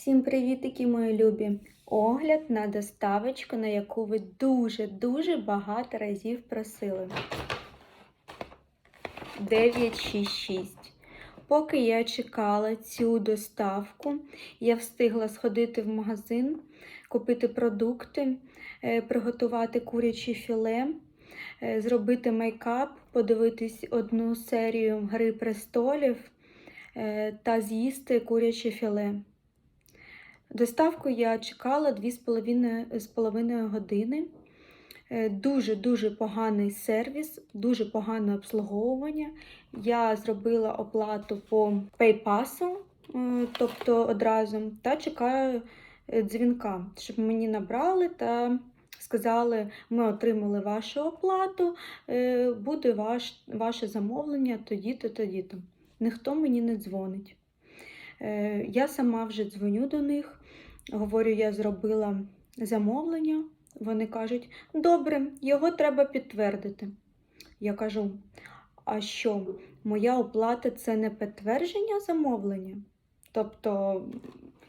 Всім привітики, мої любі! Огляд на доставочку, на яку ви дуже-дуже багато разів просили. 966. Поки я чекала цю доставку, я встигла сходити в магазин, купити продукти, е, приготувати куряче філе, е, зробити мейкап, подивитись одну серію Гри престолів е, та з'їсти куряче філе. Доставку я чекала 2,5 години. Дуже-дуже поганий сервіс, дуже погане обслуговування. Я зробила оплату по PayPass, е, тобто одразу, та чекаю е, дзвінка, щоб мені набрали та сказали, ми отримали вашу оплату, е, буде ваш, ваше замовлення тоді-то, тоді-то. Ніхто мені не дзвонить. Я сама вже дзвоню до них, говорю, я зробила замовлення. Вони кажуть, добре, його треба підтвердити. Я кажу, а що, моя оплата це не підтвердження замовлення? Тобто,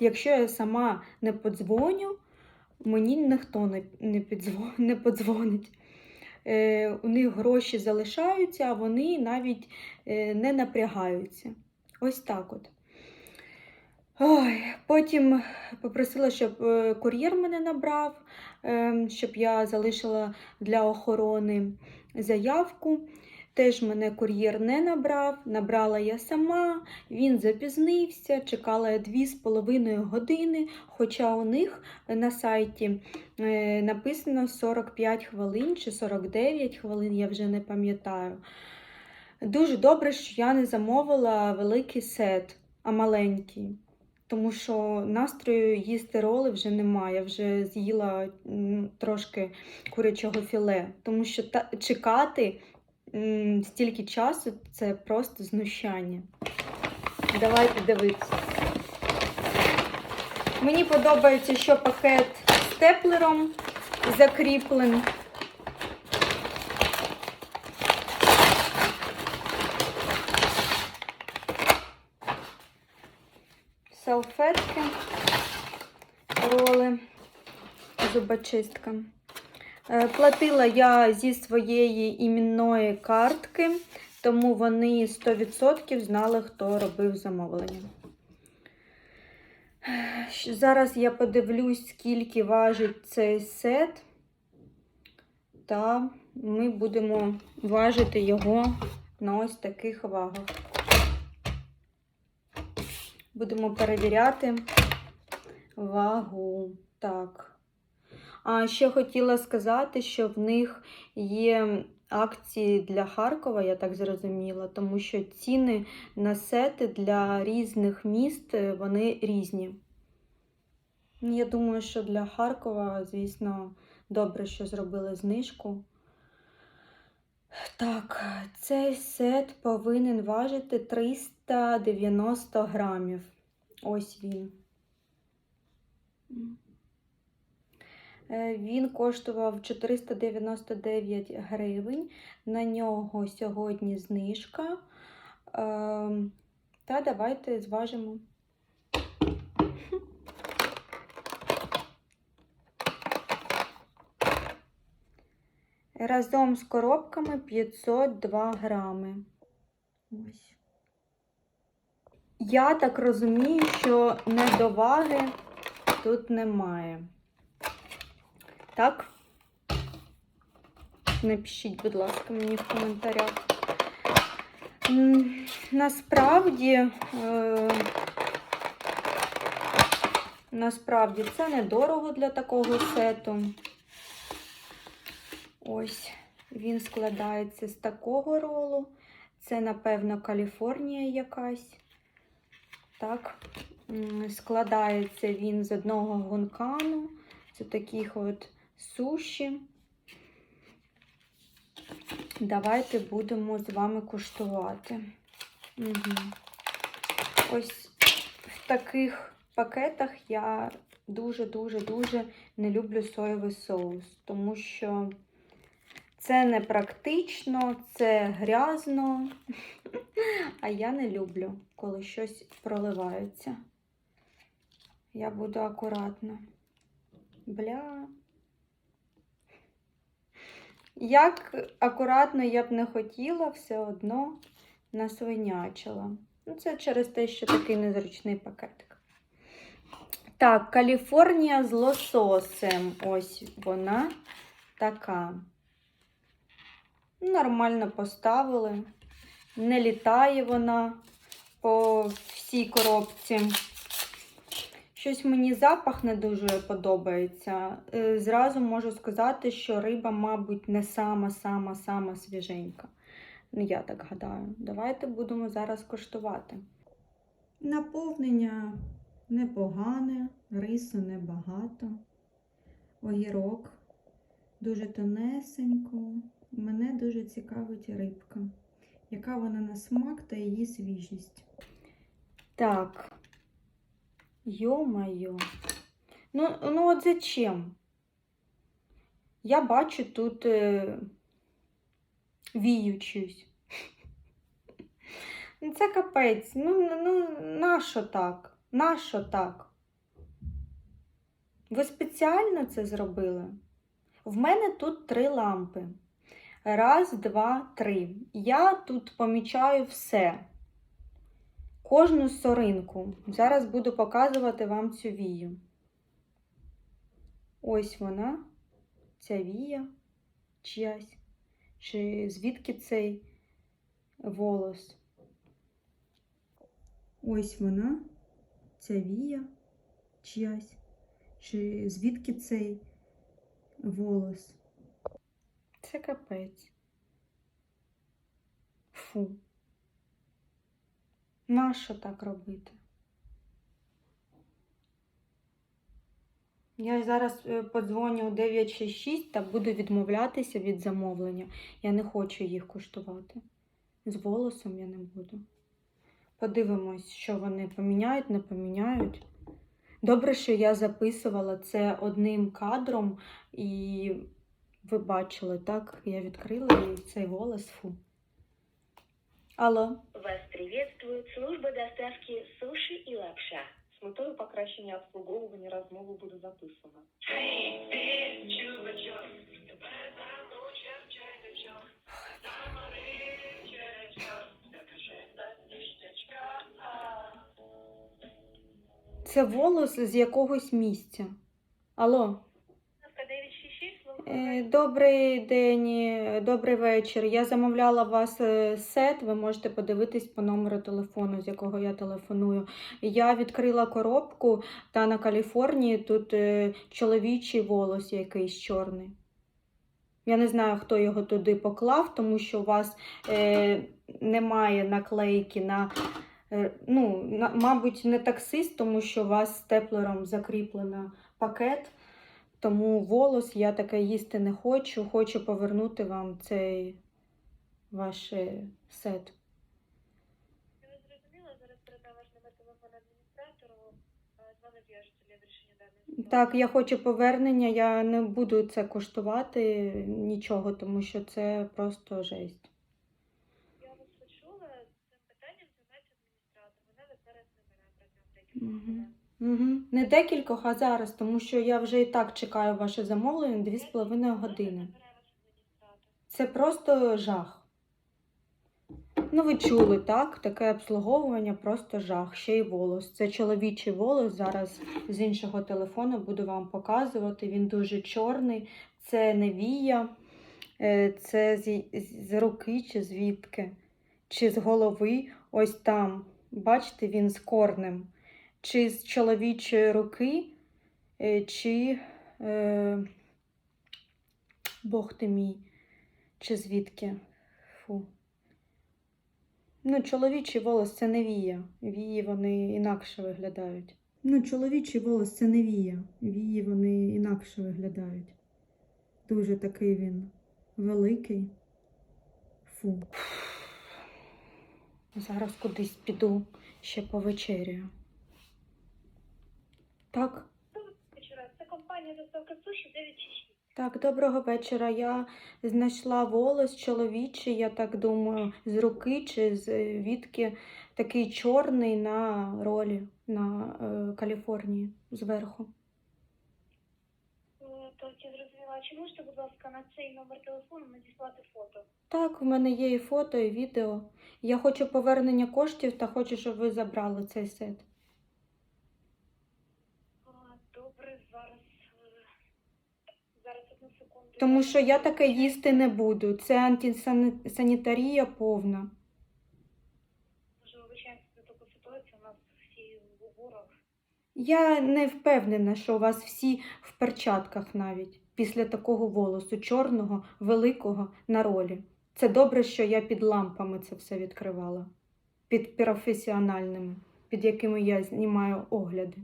якщо я сама не подзвоню, мені ніхто не, не, подзвонить. Е, у них гроші залишаються, а вони навіть е, не напрягаються. Ось так от. Ой, потім попросила, щоб е, кур'єр мене набрав, е, щоб я залишила для охорони заявку. Теж мене кур'єр не набрав, набрала я сама, він запізнився, чекала я 2,5 години, хоча у них на сайті е, написано 45 хвилин чи 49 хвилин, я вже не пам'ятаю. Дуже добре, що я не замовила великий сет, а маленький. Тому що настрою їсти роли вже немає. Я вже з'їла трошки курячого філе. Тому що та, чекати стільки часу це просто знущання. Давайте дивитися. Мені подобається, що пакет з теплером закріплений. Салфетки, роли, зубочистка. Е, Платила я зі своєї іменної картки, тому вони 100% знали, хто робив замовлення. Зараз я подивлюсь, скільки важить цей сет, та ми будемо важити його на ось таких вагах. Будемо перевіряти вагу. Так. А ще хотіла сказати, що в них є акції для Харкова, я так зрозуміла, тому що ціни на сети для різних міст е, вони різні. Ну, Я думаю, що для Харкова, звісно, добре, що зробили знижку. Так, цей сет повинен важити 390 грамів. Ось він. Е, Він коштував 499 гривень. На нього сьогодні знижка. Ем, Та давайте зважимо. Разом з коробками 502 грами. Ось. Я так розумію, що недоваги тут немає. Так? Напишіть, будь ласка, мені в коментарях. Насправді, е, насправді це недорого для такого сету. Ось він складається з такого ролу. Це, напевно, Каліфорнія якась. Так, складається він з одного гункану, з таких от суші. Давайте будемо з вами куштувати. Угу. Ось в таких пакетах я дуже-дуже-дуже не люблю соєвий соус, тому що це не практично, це грязно, а я не люблю, коли щось проливається. Я буду акуратна. Бля. Як акуратно я б не хотіла, все одно насвинячила. Ну, це через те, що такий незручний пакетик. Так, Каліфорнія з лососем. Ось вона така. Нормально поставили. Не літає вона по всій коробці. Щось мені запах не дуже подобається. Е, Зразу можу сказати, що риба, мабуть, не сама-сама-сама свіженька. Ну, я так гадаю. Давайте будемо зараз коштувати. Наповнення непогане, рису небагато. Огірок дуже тонесенько. Мене дуже цікавить рибка. Яка вона на смак та її свіжість. Так. Ё-моё. Ну, ну от зачем? Я бачу тут е, віючусь. Ну, Це капець. Ну, ну, нащо так? Нащо так? Ви спеціально це зробили? В мене тут три лампи. Раз, два, три. Я тут помічаю все. Кожну соринку. Зараз буду показувати вам цю вію. Ось вона, ця вія чиясь. Чи звідки цей волос? Ось вона, ця вія чиясь. Чи звідки цей волос? Це капець. Фу. Нащо так робити? Я зараз е, подзвоню у 966 та буду відмовлятися від замовлення. Я не хочу їх куштувати. З волосом я не буду. Подивимось, що вони поміняють, не поміняють. Добре, що я записувала це одним кадром, і ви бачили, так? Я відкрила і цей волос. Фу. Алло. Вас приветствует служба доставки суши и лапша. З метою покращення обслуговування розмову буде записано. Це волос з якогось місця. Алло. Доставка 966, служба Е, Добрий день, е, добрий вечір. Я замовляла вас е, сет. Ви можете подивитись по номеру телефону, з якого я телефоную. Я відкрила коробку, та на Каліфорнії тут е, чоловічий волос якийсь чорний. Я не знаю, хто його туди поклав, тому що у вас е, немає наклейки на. е, Ну, на, мабуть, не таксист, тому що у вас степлером закріплено пакет. Тому волос я таке їсти не хочу. Хочу повернути вам цей ваш е, сет. Я вас зрозуміла, зараз передам ваш номер телефону адміністратору. З вами зв'яжуться для вирішення ситуації. Так, я хочу повернення, я не буду це коштувати нічого, тому що це просто жесть. Я вас почула, цим питанням займається адміністратор. Вона зараз декількох Мгм. хвилин. Угу. Не декількох, а зараз, тому що я вже і так чекаю ваше замовлення дві з половиною години. Це просто жах. Ну, ви чули, так? Таке обслуговування просто жах. Ще й волос. Це чоловічий волос. Зараз з іншого телефону буду вам показувати. Він дуже чорний. Це не вія, е, це з, з руки чи звідки, чи з голови. Ось там. Бачите, він з корнем. Чи з чоловічої руки, е, чи. Е, Бог ти мій. Чи звідки? Фу. Ну, чоловічий волос це не вія. Вії вони інакше виглядають. Ну, чоловічий волос це не вія. Вії вони інакше виглядають. Дуже такий він великий. Фу. Зараз кудись піду, ще повечеряю. Так? Вечора. Це компанія доставка суші 966. Так, доброго вечора. Я знайшла волос чоловічий, я так думаю, з руки чи з е, відки такий чорний на ролі на е, Каліфорнії зверху. Зрозуміла. Чи можете, будь ласка, на цей номер телефону надіслати фото? Так, в мене є і фото, і відео. Я хочу повернення коштів та хочу, щоб ви забрали цей сет. А, Добре, зараз. е, Зараз одну секунду. Тому що я таке їсти не буду. Це антисанітарія повна. Дуже вибачаємося за таку ситуацію. У нас всі в уборах. Я не впевнена, що у вас всі в перчатках навіть після такого волосу, чорного, великого на ролі. Це добре, що я під лампами це все відкривала, під професіональними, під якими я знімаю огляди.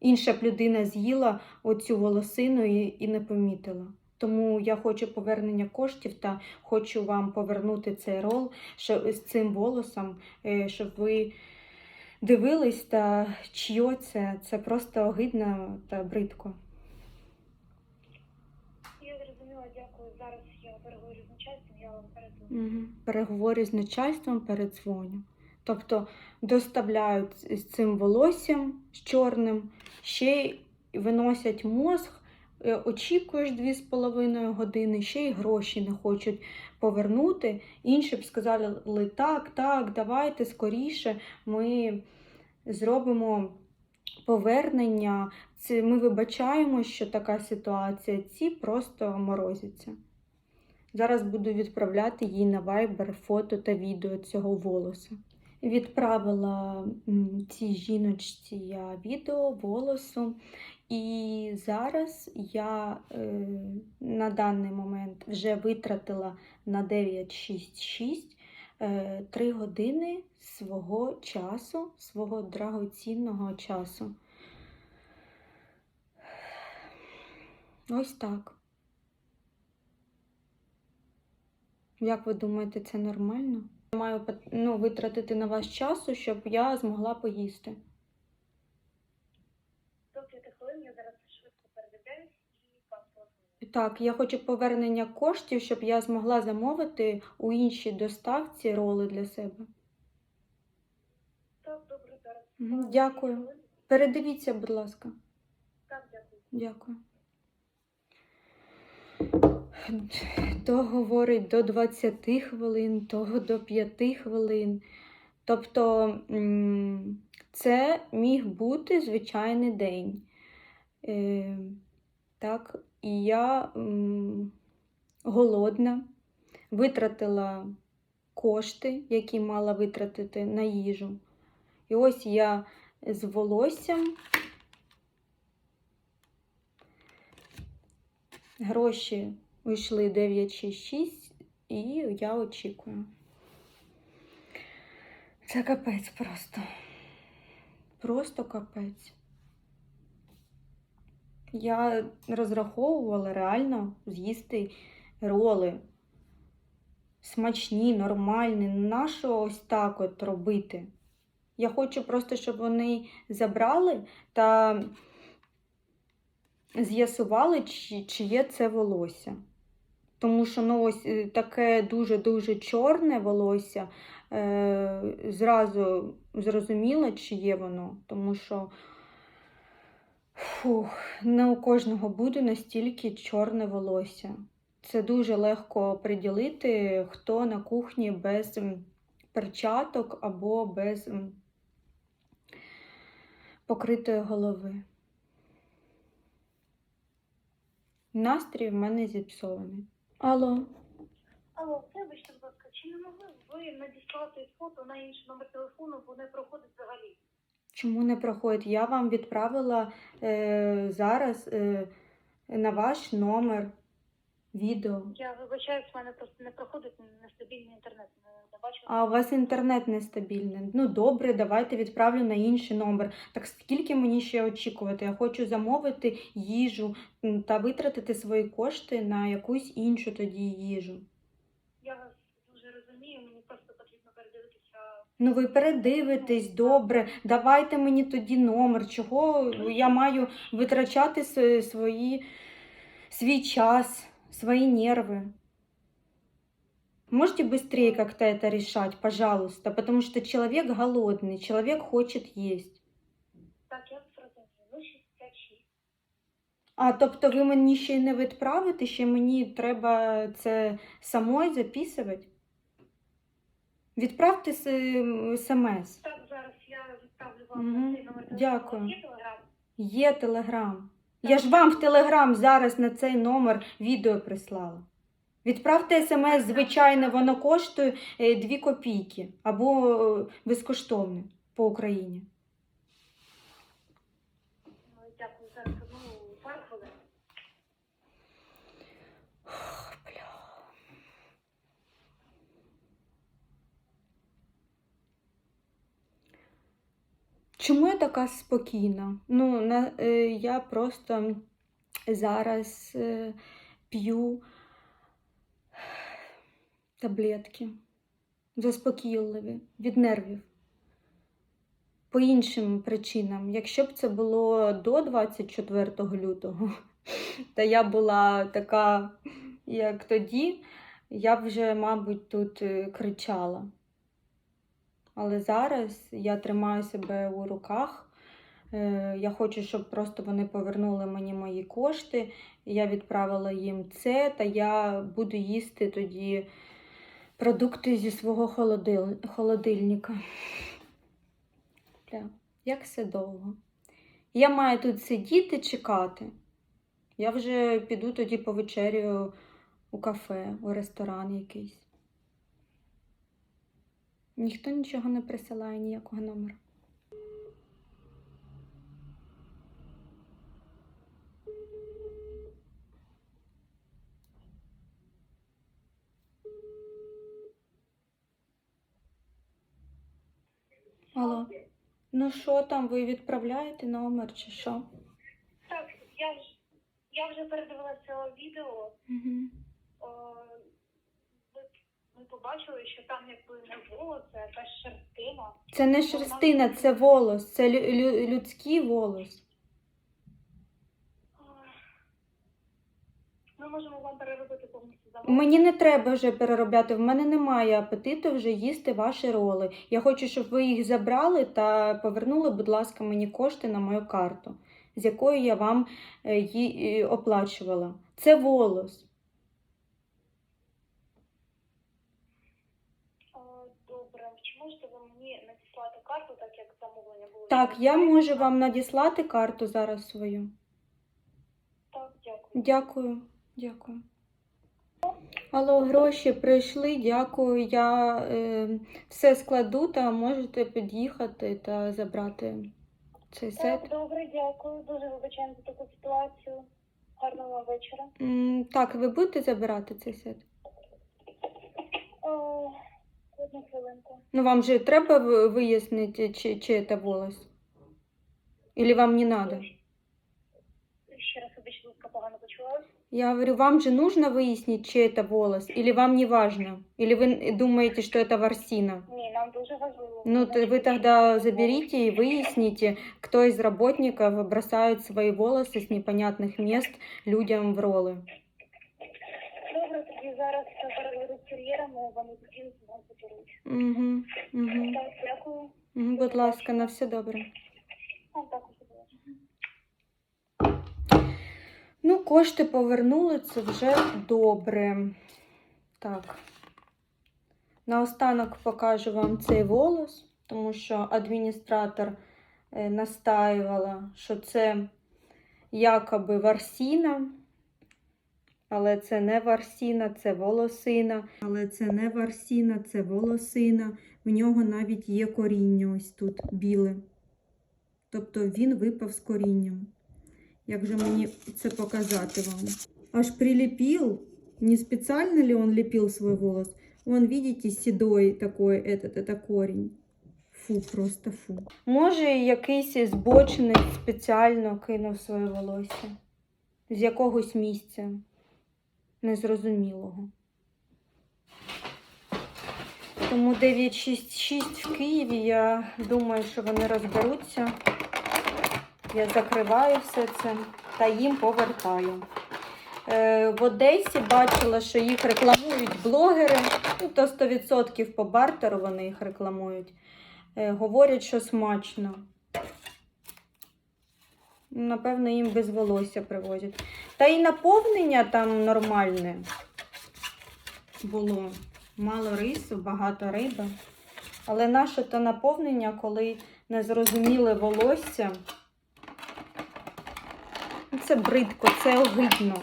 Інша б людина з'їла оцю волосину і, і не помітила. Тому я хочу повернення коштів та хочу вам повернути цей рол що, з цим волосом, е, щоб ви дивились та чьо це. Це просто огидно та бридко. Я зрозуміла, дякую. Зараз я переговорю з начальством, я вам передзвоню. Угу. Переговорю з начальством, передзвоню. Тобто доставляють з цим волоссям з чорним, ще й виносять мозг, е, очікуєш 2,5 години, ще й гроші не хочуть повернути. Інші б сказали, так, так, давайте скоріше ми зробимо повернення. Це ми вибачаємо, що така ситуація. Ці просто морозяться. Зараз буду відправляти їй на Viber фото та відео цього волоса. Відправила цій жіночці я відео волосу, і зараз я е, на даний момент вже витратила на 966 е, 3 години свого часу, свого драгоцінного часу. Ось так. Як ви думаєте, це нормально? Маю ну, витратити на вас часу, щоб я змогла поїсти. До 5 хвилин я зараз швидко передивляюсь і вам. Так, я хочу повернення коштів, щоб я змогла замовити у іншій доставці роли для себе. Так, добре, зараз. Дякую. Передивіться, будь ласка. Так, дякую. Дякую. То говорить до 20 хвилин, того до 5 хвилин. Тобто це міг бути звичайний день. Е, так, і я голодна, витратила кошти, які мала витратити на їжу. І ось я з волоссям Гроші вийшли 966 і я очікую. Це капець просто. Просто капець. Я розраховувала реально з'їсти роли. Смачні, нормальні. Нащо ось так от робити? Я хочу просто, щоб вони забрали та з'ясували, чи, чи це волосся. Тому що ну, ось е, таке дуже-дуже чорне волосся, е, зразу зрозуміло, чи є воно. Тому що фух, не у кожного буде настільки чорне волосся. Це дуже легко приділити, хто на кухні без перчаток або без покритої голови. Настрій в мене зіпсований. Алло, Алло, вибачте, будь ласка, чи не могли б ви надіслати фото на інший номер телефону, бо не проходить взагалі? чому не проходить? Я вам відправила е, зараз е, на ваш номер відео. Я вибачаюсь, в мене просто не проходить нестабільний інтернет. Не, бачу. А у вас інтернет нестабільний. Ну добре, давайте відправлю на інший номер. Так скільки мені ще очікувати? Я хочу замовити їжу та витратити свої кошти на якусь іншу тоді їжу. Я вас дуже розумію, мені просто потрібно передивитися. Ну, ви передивитесь, добре. Давайте мені тоді номер. Чого я маю витрачати свої, свой час, свои нервы. Можете быстрее как-то это решать, пожалуйста, потому что человек голодный, человек хочет есть. Так, я зрозуміла. 066. А тобто ви мені ще й не відправите, ще мені треба це самой записувати? Відправте смс. Так, зараз я відправлю вам Мгм, на цей номер телефону. дякую. У вас Є телеграм? Є телеграм. Я ж вам в телеграм зараз на цей номер відео прислала. Відправте смс, звичайно, воно коштує 2 копійки або е, безкоштовне по Україні. Ну, Дякую, зараз одну пару хвилин. Ох, бля. Чому я така спокійна? Ну, на, е, я просто зараз е, п'ю таблетки заспокійливі від нервів. По іншим причинам. Якщо б це було до 24 лютого, та я була така, як тоді, я б вже, мабуть, тут е, кричала. Але зараз я тримаю себе у руках. Е, Я хочу, щоб просто вони повернули мені мої кошти. Я відправила їм це, та я буду їсти тоді продукти зі свого холодил... холодильника. Бля, як все довго. Я маю тут сидіти, чекати. Я вже піду тоді повечерю у кафе, у ресторан якийсь. Ніхто нічого не присилає, ніякого номера. Алло. Ну що там, ви відправляєте номер чи що? Так, я я вже передивилася відео. Угу. О, ми побачили, що там якби не було, це якась шерстина. Це не шерстина, це волос, це лю- лю- людський волос. Ми можемо вам переробити повністю замовлення. Мені не треба вже переробляти. В мене немає апетиту вже їсти ваші роли. Я хочу, щоб ви їх забрали та повернули, будь ласка, мені кошти на мою карту, з якої я вам е, її е, оплачувала. Це волос. О, Добре, чи можете ви мені надіслати карту, так як замовлення було? Так, я можу вам надіслати карту зараз свою. Так, дякую. Дякую, дякую. Алло, гроші прийшли, дякую. Я е, все складу та можете під'їхати та забрати цей сет. Так, добре, дякую. Дуже вибачаємо за таку ситуацію. Гарного вам вечора. М, Так, ви будете забирати цей сет? О, одну хвилинку. Ну, вам же треба ви- вияснити, чи, чи це волос? Или вам не надо? Ще раз ласка, погано почувалась. Я говорю, вам же нужно выяснить, чей это волос, или вам не важно? Или вы думаете, что это ворсина? Ні, нам дуже важливо. Ну, то вы тогда заберите и выясните, кто из работников бросает свои волосы с непонятных мест людям в роллы. Кур'єрами, вони заберуть. Угу, угу. Так, дякую. Будь ласка, на все добре. Також. Ну, кошти повернули, це вже добре. Так. Наостанок покажу вам цей волос, тому що адміністратор е, настаювала, що це якоби варсіна. Але це не варсіна, це волосина. Але це не варсіна, це волосина. В нього навіть є коріння ось тут біле. Тобто він випав з корінням. Як же мені це показати вам? Аж прилепил. Не специально ли он лепил свой волос? Вон, видите, седой такой этот, это корень. Фу, просто фу. Може, якийсь збочинець спеціально кинув своє волосся з якогось місця незрозумілого. Тому 966 в Києві, я думаю, що вони розберуться. Я закриваю все це та їм повертаю. Е, В Одесі бачила, що їх рекламують блогери, ну, то 100% по бартеру вони їх рекламують. Е, Говорять, що смачно. Напевно, їм без волосся привозять. Та і наповнення там нормальне було. Мало рису, багато риби. Але наше то наповнення, коли незрозуміле волосся. Ну, Це бридко, це огидно.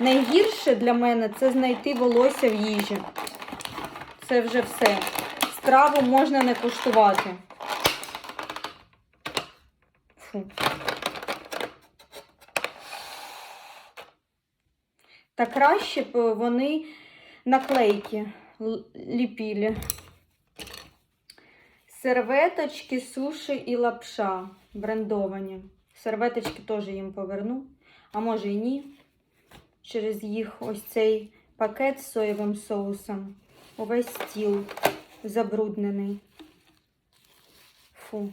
Найгірше для мене це знайти волосся в їжі. Це вже все. Страву можна не куштувати. Фу. Та краще б вони наклейки ліпілі. Серветочки, суші і лапша брендовані. Серветочки теж їм поверну, а може і ні. Через їх ось цей пакет з соєвим соусом. Увесь стіл забруднений. Фу.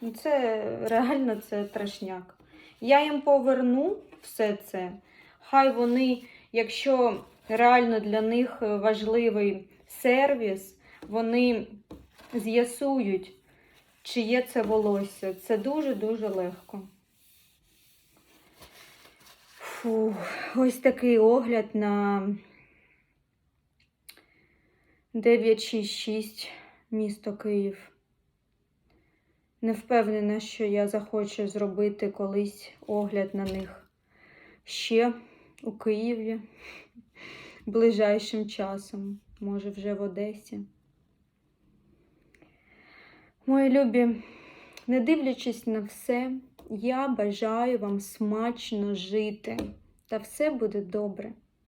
Ну, Це реально це трешняк. Я їм поверну все це. Хай вони, якщо реально для них важливий сервіс, вони з'ясують, чи є це волосся. Це дуже-дуже легко. Фу, ось такий огляд на 966 місто Київ. Не впевнена, що я захочу зробити колись огляд на них ще у Києві ближайшим часом, може вже в Одесі. Мої любі, не дивлячись на все, я бажаю вам смачно жити, та все буде добре.